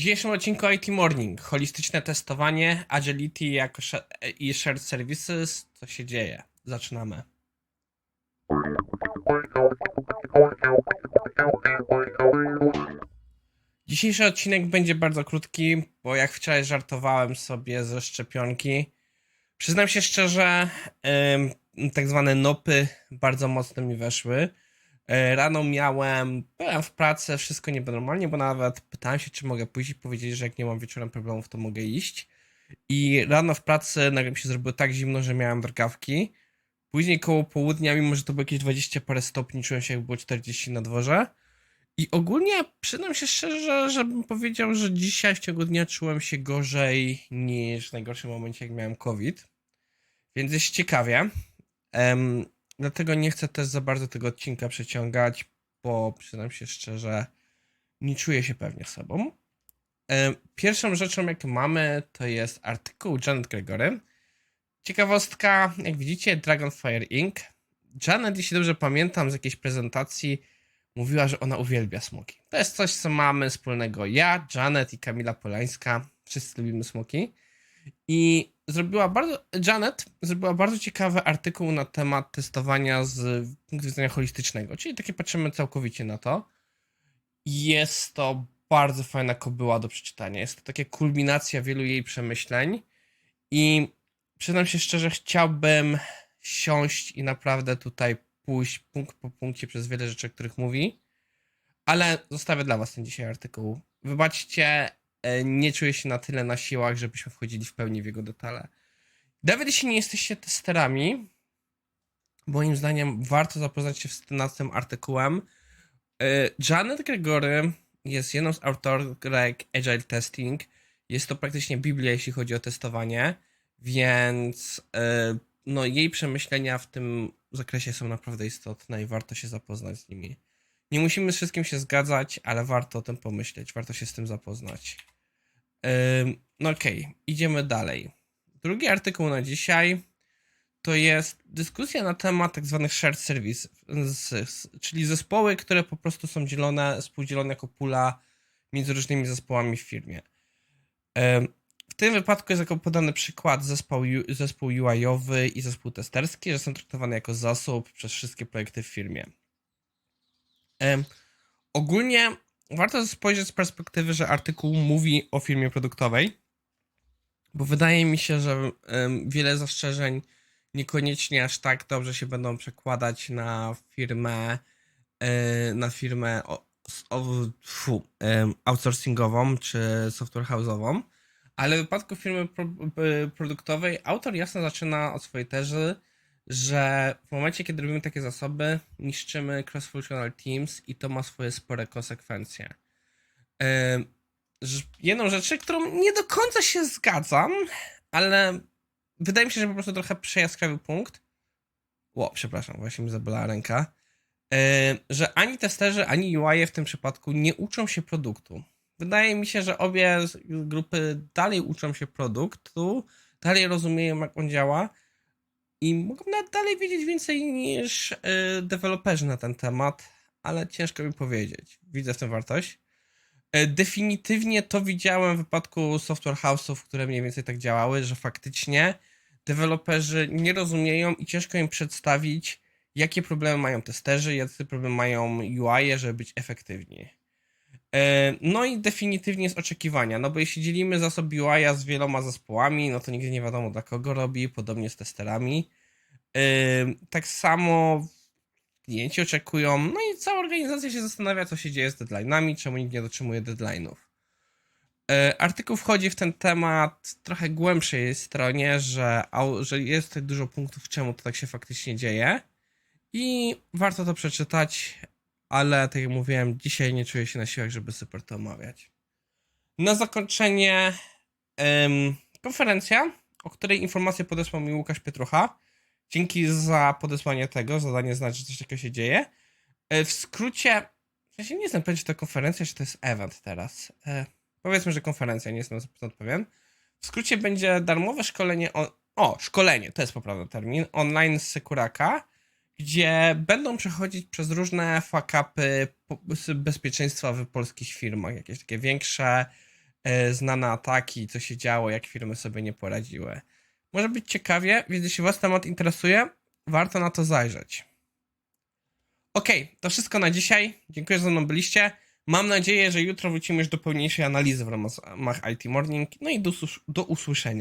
dzisiejszym odcinku IT Morning. Holistyczne testowanie, agility jako i shared services. Co się dzieje? Zaczynamy. Dzisiejszy odcinek będzie bardzo krótki, bo jak wczoraj żartowałem sobie ze szczepionki, przyznam się szczerze, tak zwane nopy bardzo mocno mi weszły. E, Rano miałem, byłem w pracy, wszystko niby normalnie, bo nawet pytałem się, czy mogę pójść i powiedzieć, że jak nie mam wieczorem problemów, to mogę iść. I rano w pracy nagle mi się zrobiło tak zimno, że miałem drgawki. Później koło południa, mimo że to było jakieś 20 parę stopni, czułem się jak było 40 na dworze. I ogólnie przyznam się szczerze, żebym powiedział, że dzisiaj w ciągu dnia czułem się gorzej niż w najgorszym momencie, jak miałem COVID. Więc jest ciekawie. Em, dlatego nie chcę też za bardzo tego odcinka przeciągać, bo przyznam się szczerze, nie czuję się pewnie sobą. Em, Pierwszą rzeczą, jaką mamy, to jest artykuł Janet Gregory. Ciekawostka, jak widzicie, Dragonfire Inc. Janet, jeśli dobrze pamiętam z jakiejś prezentacji, mówiła, że ona uwielbia smoki. To jest coś, co mamy wspólnego ja, Janet i Kamila Polańska. Wszyscy lubimy smoki. I zrobiła bardzo. Janet zrobiła bardzo ciekawy artykuł na temat testowania z punktu widzenia holistycznego, czyli takie patrzymy całkowicie na to. Jest to bardzo fajna kobyła do przeczytania. Jest to taka kulminacja wielu jej przemyśleń. I przyznam się szczerze, chciałbym siąść i naprawdę tutaj pójść punkt po punkcie przez wiele rzeczy, o których mówi. Ale zostawię dla Was ten dzisiaj artykuł. Wybaczcie, nie czuję się na tyle na siłach, żebyśmy wchodzili w pełni w jego detale. Nawet jeśli nie jesteście testerami, moim zdaniem warto zapoznać się z- tym artykułem. E, Janet Gregory jest jedną z autorek Agile Testing. Jest to praktycznie Biblia, jeśli chodzi o testowanie, więc e, no, jej przemyślenia w tym zakresie są naprawdę istotne i warto się zapoznać z nimi. Nie musimy z wszystkim się zgadzać, ale warto o tym pomyśleć, warto się z tym zapoznać. No okej, idziemy dalej. Drugi artykuł na dzisiaj to jest dyskusja na temat tak zwanych shared services, czyli zespoły, które po prostu są dzielone, współdzielone jako pula między różnymi zespołami w firmie. W tym wypadku jest jako podany przykład zespół, zespół UI-owy i zespół testerski, że są traktowane jako zasób przez wszystkie projekty w firmie. Ogólnie warto spojrzeć z perspektywy, że artykuł mówi o firmie produktowej, bo wydaje mi się, że wiele zastrzeżeń niekoniecznie aż tak dobrze się będą przekładać na firmę, e, na firmę outsourcingową czy software house'ową, ale w wypadku firmy p- produktowej autor jasno zaczyna od swojej tezy, że w momencie, kiedy robimy takie zasoby, niszczymy cross-functional teams i to ma swoje spore konsekwencje. Jedną rzeczy, którą nie do końca się zgadzam, ale wydaje mi się, że po prostu trochę przejaskrawił punkt. Ło, przepraszam, właśnie mi zabolała ręka. Że ani testerzy, ani UI w tym przypadku nie uczą się produktu. Wydaje mi się, że obie grupy dalej uczą się produktu, dalej rozumieją, jak on działa, i mogą dalej wiedzieć więcej niż y, deweloperzy na ten temat, ale ciężko mi powiedzieć. Widzę w tym wartość. Y, definitywnie to widziałem w wypadku software house'ów, które mniej więcej tak działały, że faktycznie deweloperzy nie rozumieją i ciężko im przedstawić, jakie problemy mają testerzy, jakie problemy mają UI, żeby być efektywni. E, No i definitywnie jest oczekiwania, no bo jeśli dzielimy zasób UI z wieloma zespołami, no to nigdy nie wiadomo dla kogo robi, podobnie z testerami. E, Tak samo klienci oczekują, no i cała organizacja się zastanawia, co się dzieje z deadline'ami, czemu nikt nie dotrzymuje deadline'ów. E, Artykuł wchodzi w ten temat trochę głębszej stronie, że, że jest tutaj dużo punktów, czemu to tak się faktycznie dzieje. I warto to przeczytać, ale tak jak mówiłem, dzisiaj nie czuję się na siłach, żeby super to omawiać. Na zakończenie em, konferencja, o której informację podesłał mi Łukasz Pietrucha. Dzięki za podesłanie tego, za danie znać, że coś takiego się dzieje. E, W skrócie, w sensie nie znam, będzie to konferencja, czy to jest event teraz. E, powiedzmy, że konferencja, nie jestem na 100% pewien. W skrócie będzie darmowe szkolenie, o, o, szkolenie, to jest poprawny termin, online z Sekuraka, gdzie będą przechodzić przez różne z bezpieczeństwa w polskich firmach, jakieś takie większe, e, znane ataki, co się działo, jak firmy sobie nie poradziły. Może być ciekawie, więc jeśli Was temat interesuje, warto na to zajrzeć. Okej, to wszystko na dzisiaj. Dziękuję, że ze mną byliście. Mam nadzieję, że jutro wrócimy już do pełniejszej analizy w ramach IT Morning. No i do, do usłyszenia.